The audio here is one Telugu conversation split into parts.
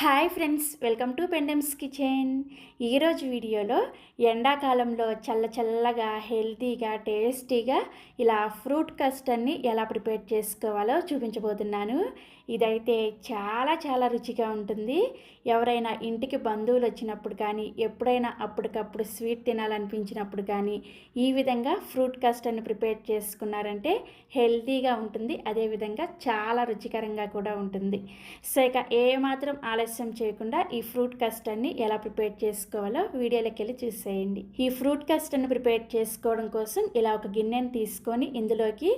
హాయ్ ఫ్రెండ్స్ వెల్కమ్ టు పెండమ్స్ కిచెన్. ఈరోజు వీడియోలో ఎండాకాలంలో చల్ల చల్లగా హెల్తీగా టేస్టీగా ఇలా ఫ్రూట్ కస్టర్ని ఎలా ప్రిపేర్ చేసుకోవాలో చూపించబోతున్నాను. ఇదైతే చాలా చాలా రుచిగా ఉంటుంది. ఎవరైనా ఇంటికి బంధువులు వచ్చినప్పుడు కానీ ఎప్పుడైనా అప్పటికప్పుడు స్వీట్ తినాలనిపించినప్పుడు కానీ ఈ విధంగా ఫ్రూట్ కస్టర్ని ప్రిపేర్ చేసుకున్నారంటే హెల్తీగా ఉంటుంది. అదేవిధంగా చాలా రుచికరంగా కూడా ఉంటుంది. సో ఇక ఏమాత్రం ఆలస్యం చేయకుండా ఈ ఫ్రూట్ కస్టర్డ్ని ఎలా ప్రిపేర్ చేసుకోవాలో వీడియోలోకి వెళ్ళి చూసేయండి. ఈ ఫ్రూట్ కస్టర్డ్ని ప్రిపేర్ చేసుకోవడం కోసం ఇలా ఒక గిన్నెని తీసుకొని ఇందులోకి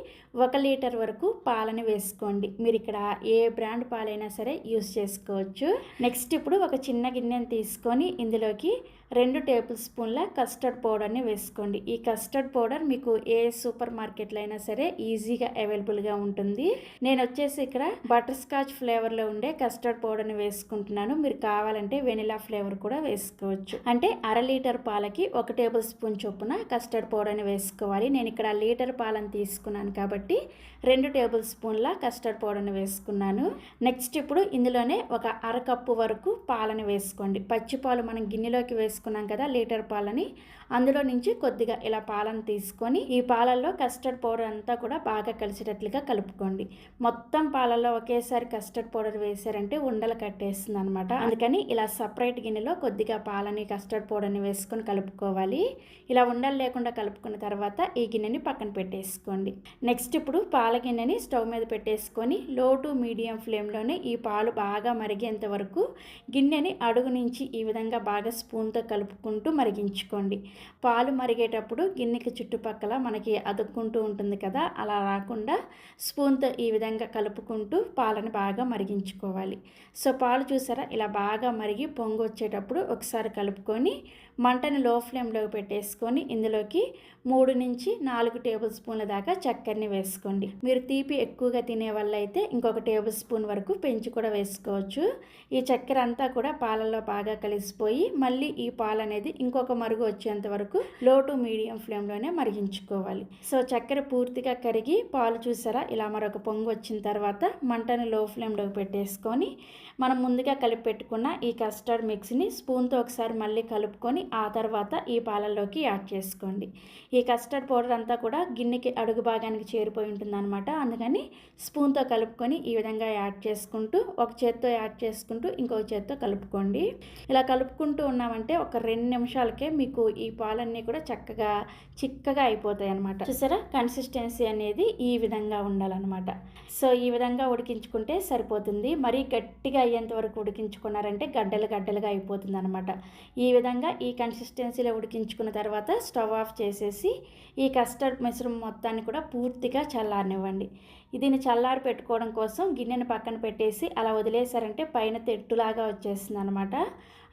ఒక లీటర్ వరకు పాలని వేసుకోండి. మీరు ఇక్కడ ఏ బ్రాండ్ పాలైనా సరే యూస్ చేసుకోవచ్చు. నెక్స్ట్ ఇప్పుడు ఒక చిన్న గిన్నెని తీసుకొని ఇందులోకి రెండు టేబుల్ స్పూన్ల కస్టర్డ్ పౌడర్ని వేసుకోండి. ఈ కస్టర్డ్ పౌడర్ మీకు ఏ సూపర్ మార్కెట్లో అయినా సరే ఈజీగా అవైలబుల్గా ఉంటుంది. నేను వచ్చేసి ఇక్కడ బటర్ స్కాచ్ ఫ్లేవర్లో ఉండే కస్టర్డ్ పౌడర్ని వేసుకుంటున్నాను. మీరు కావాలంటే వెనిలా ఫ్లేవర్ కూడా వేసుకోవచ్చు. అంటే అర లీటర్ పాలకి ఒక టేబుల్ స్పూన్ చొప్పున కస్టర్డ్ పౌడర్ని వేసుకోవాలి. నేను ఇక్కడ లీటర్ పాలను తీసుకున్నాను కాబట్టి రెండు టేబుల్ స్పూన్ల కస్టర్డ్ పౌడర్ని వేసుకున్నాను. నెక్స్ట్ ఇప్పుడు ఇందులోనే ఒక అరకప్పు వరకు పాలను వేసుకోండి. పచ్చి పాలు మనం గిన్నెలోకి వేసుకున్నాం కదా లీటర్ పాలని. అందులో నుంచి కొద్దిగా ఇలా పాలను తీసుకొని ఈ పాలల్లో కస్టర్డ్ పౌడర్ అంతా కూడా బాగా కలిసేటట్లుగా కలుపుకోండి. మొత్తం పాలల్లో ఒకేసారి కస్టర్డ్ పౌడర్ వేసారంటే ఉండలు కట్టేస్తుంది అనమాట అందుకని ఇలా సపరేట్ గిన్నెలో కొద్దిగా పాలని కస్టర్డ్ పౌడర్ని వేసుకొని కలుపుకోవాలి. ఇలా ఉండలు లేకుండా కలుపుకున్న తర్వాత ఈ గిన్నెని పక్కన పెట్టేసుకోండి. నెక్స్ట్ ఇప్పుడు పాల గిన్నెని స్టవ్ మీద పెట్టేసుకొని లో టు మీడియం ఫ్లేమ్లోనే ఈ పాలు బాగా మరిగేంత వరకు గిన్నెని అడుగు నుంచి ఈ విధంగా బాగా స్పూన్తో కలుపుకుంటూ మరిగించుకోండి. పాలు మరిగేటప్పుడు గిన్నెకి చుట్టుపక్కల మనకి అదుక్కుంటూ ఉంటుంది కదా అలా రాకుండా స్పూన్తో ఈ విధంగా కలుపుకుంటూ పాలను బాగా మరిగించుకోవాలి. సో పాలు చూసారా? ఇలా బాగా మరిగి పొంగు వచ్చేటప్పుడు ఒకసారి కలుపుకొని మంటని లో ఫ్లేమ్లో పెట్టేసుకొని ఇందులోకి మూడు నుంచి నాలుగు టేబుల్ స్పూన్ల దాకా చక్కెరని వేసుకోండి. మీరు తీపి ఎక్కువగా తినే వాళ్ళైతే ఇంకొక టేబుల్ స్పూన్ వరకు పెంచి కూడా వేసుకోవచ్చు. ఈ చక్కెర అంతా కూడా పాలల్లో బాగా కలిసిపోయి మళ్ళీ ఈ పాలు అనేది ఇంకొక మరుగు వచ్చేంత వరకు లో టు మీడియం ఫ్లేమ్లోనే మరిగించుకోవాలి. సో చక్కెర పూర్తిగా కరిగి పాలు చూసారా? ఇలా మరొక పొంగు వచ్చిన తర్వాత మంటను లో ఫ్లేమ్లోకి పెట్టేసుకొని మనం ముందు ముందుగా కలిపి పెట్టుకున్న ఈ కస్టర్డ్ మిక్స్ని స్పూన్తో ఒకసారి మళ్ళీ కలుపుకొని ఆ తర్వాత ఈ పాలల్లోకి యాడ్ చేసుకోండి. ఈ కస్టర్డ్ పౌడర్ అంతా కూడా గిన్నెకి అడుగు భాగానికి చేరిపోయి ఉంటుందన్నమాట. అందుకని స్పూన్తో కలుపుకొని ఈ విధంగా యాడ్ చేసుకుంటూ ఒక చేత్తో యాడ్ చేసుకుంటూ ఇంకొక చేత్తో కలుపుకోండి. ఇలా కలుపుకుంటూ ఉన్నామంటే ఒక రెండు నిమిషాలకే మీకు ఈ పాలన్నీ కూడా చక్కగా చిక్కగా అయిపోతాయి అనమాట చూసారా? కన్సిస్టెన్సీ అనేది ఈ విధంగా ఉండాలన్నమాట. సో ఈ విధంగా ఉడికించుకుంటే సరిపోతుంది. మరీ గట్టిగా అయ్యేంత వరకు ఉడికించుకున్నారంటే గడ్డలు గడ్డలుగా అయిపోతుంది అనమాట ఈ విధంగా ఈ కన్సిస్టెన్సీలో ఉడికించుకున్న తర్వాత స్టవ్ ఆఫ్ చేసేసి ఈ కస్టర్డ్ మిశ్రమం మొత్తాన్ని కూడా పూర్తిగా చల్లారనివ్వండి. దీన్ని చల్లారి పెట్టుకోవడం కోసం గిన్నెను పక్కన పెట్టేసి అలా వదిలేసారంటే పైన తెట్టులాగా వచ్చేస్తుంది అనమాట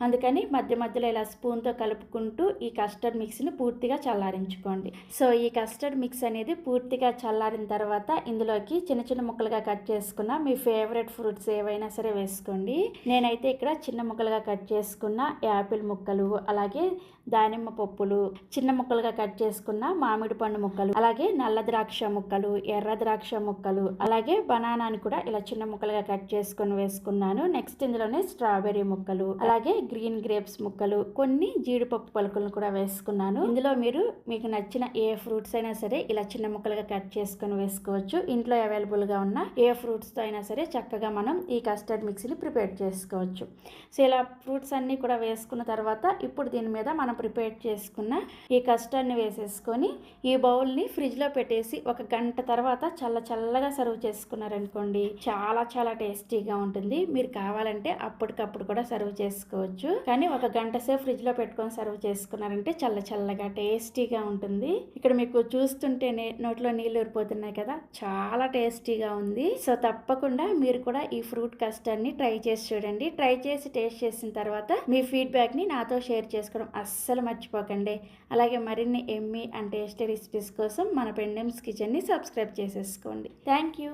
అందుకని మధ్య మధ్యలో ఇలా స్పూన్తో కలుపుకుంటూ ఈ కస్టర్డ్ మిక్స్ని పూర్తిగా చల్లారించుకోండి. సో ఈ కస్టర్డ్ మిక్స్ అనేది పూర్తిగా చల్లారిన తర్వాత ఇందులోకి చిన్న చిన్న ముక్కలుగా కట్ చేసుకున్న మీ ఫేవరెట్ ఫ్రూట్స్ ఏవైనా సరే వేసుకోండి. నేనైతే ఇక్కడ చిన్న ముక్కలుగా కట్ చేసుకున్న యాపిల్ ముక్కలు అలాగే దానిమ్మ పప్పులు చిన్న ముక్కలుగా కట్ చేసుకున్న మామిడి పండు ముక్కలు అలాగే నల్ల ద్రాక్ష ముక్కలు ఎర్ర ద్రాక్ష ముక్కలు ముక్కలు. అలాగే బనానాని కూడా ఇలా చిన్న ముక్కలుగా కట్ చేసుకొని వేసుకున్నాను. నెక్స్ట్ ఇందులోనే స్ట్రాబెర్రీ ముక్కలు అలాగే గ్రీన్ గ్రేప్స్ ముక్కలు కొన్ని జీడిపప్పు పలుకులను కూడా వేసుకున్నాను. ఇందులో మీరు మీకు నచ్చిన ఏ ఫ్రూట్స్ అయినా సరే ఇలా చిన్న ముక్కలుగా కట్ చేసుకొని వేసుకోవచ్చు. ఇంట్లో అవైలబుల్గా ఉన్న ఏ ఫ్రూట్స్తో అయినా సరే చక్కగా మనం ఈ కస్టర్డ్ మిక్సీని ప్రిపేర్ చేసుకోవచ్చు. సో ఇలా ఫ్రూట్స్ అన్నీ కూడా వేసుకున్న తర్వాత ఇప్పుడు దీని మీద మనం ప్రిపేర్ చేసుకున్న ఈ కస్టర్డ్ని వేసేసుకొని ఈ బౌల్ని ఫ్రిడ్జ్లో పెట్టేసి ఒక గంట తర్వాత చల్ల చల్ల చల్లగా సర్వ్ చేసుకున్నారనుకోండి చాలా చాలా టేస్టీగా ఉంటుంది. మీరు కావాలంటే అప్పటికప్పుడు కూడా సర్వ్ చేసుకోవచ్చు. కానీ ఒక గంట సేపు ఫ్రిడ్జ్లో పెట్టుకొని సర్వ్ చేసుకున్నారంటే చల్ల చల్లగా టేస్టీగా ఉంటుంది. ఇక్కడ మీకు చూస్తుంటే నోట్లో నీళ్ళు ఊరిపోతున్నాయి కదా చాలా టేస్టీగా ఉంది. సో తప్పకుండా మీరు కూడా ఈ ఫ్రూట్ కస్టర్డ్ని ట్రై చేసి చూడండి. ట్రై చేసి టేస్ట్ చేసిన తర్వాత మీ ఫీడ్బ్యాక్ని నాతో షేర్ చేసుకోవడం అస్సలు మర్చిపోకండి. అలాగే మరిన్ని ఎమ్మి అండ్ టేస్టీ రెసిపీస్ కోసం మన పెండెమ్స్ కిచెన్ని సబ్స్క్రైబ్ చేసేసుకోండి. Thank you.